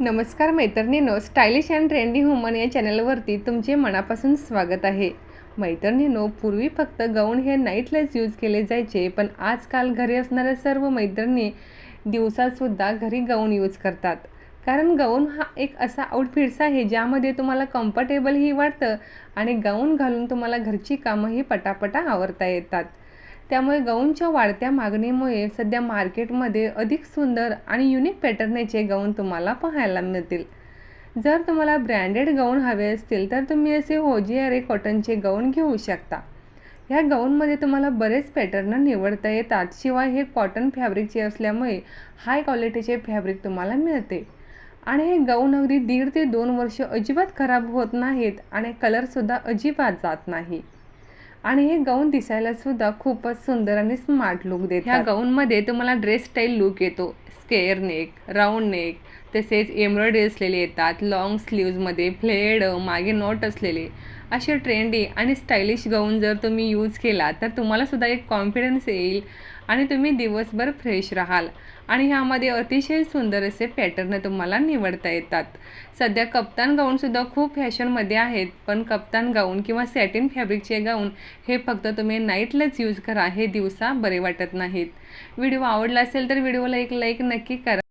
नमस्कार मैत्रिणींनो stylish and trendy woman या चॅनलवरती तुमचे मनापासून स्वागत आहे. मैत्रिणींनो पूर्वी फक्त गौण हे नाईटलाच यूज केले जायचे पण आजकाल घरी असणाऱ्या सर्व मैत्रिणी दिवसातसुद्धा घरी गौण यूज करतात. कारण गाऊन हा एक असा आउटफिट्स आहे ज्यामध्ये तुम्हाला कम्फर्टेबलही वाटतं आणि गाऊन घालून तुम्हाला घरची कामंही पटापटा आवरता येतात. त्यामुळे गाऊनच्या वाढत्या मागणीमुळे सध्या मार्केटमध्ये अधिक सुंदर आणि युनिक पॅटर्नचे गाऊन तुम्हाला पाहायला मिळतील. जर तुम्हाला ब्रँडेड गाऊन हवे असतील तर तुम्ही असे होजियारे कॉटनचे गाऊन घेऊ शकता. ह्या गाऊनमध्ये तुम्हाला बरेच पॅटर्न निवडता येतात शिवाय हे कॉटन फॅब्रिकचे असल्यामुळे हाय क्वालिटीचे फॅब्रिक तुम्हाला मिळते. आणि हे गाऊन अगदी दीड ते दोन वर्ष अजिबात खराब होत नाहीत आणि कलरसुद्धा अजिबात जात नाही. आणि हे गाऊन दिसायला सुद्धा खूपच सुंदर आणि स्मार्ट लुक देतात. ह्या गाऊनमध्ये तुम्हाला ड्रेस स्टाईल लुक येतो. स्केअर नेक राऊंड नेक तसेच एम्ब्रॉयडरी असलेले येतात लॉंग स्लीव्जमध्ये फ्लेड मागे नॉट असलेले. असे ट्रेंडी आणि स्टायलिश गाऊन जर तुम्ही यूज केला तर तुम्हालासुद्धा एक कॉन्फिडन्स येईल आणि तुम्ही दिवसभर फ्रेश राहाल. आणि ह्यामध्ये अतिशय सुंदर असे पॅटर्न तुम्हाला निवडता येतात. सध्या कप्तान गाऊनसुद्धा खूप फॅशनमध्ये आहेत पण कप्तान गाऊन किंवा सॅटिन फॅब्रिकचे गाऊन हे फक्त तुम्ही नाईटलाच यूज करा हे दिवसा बरे वाटत नाहीत. व्हिडिओ आवडला असेल तर व्हिडिओला एक लाईक नक्की करा.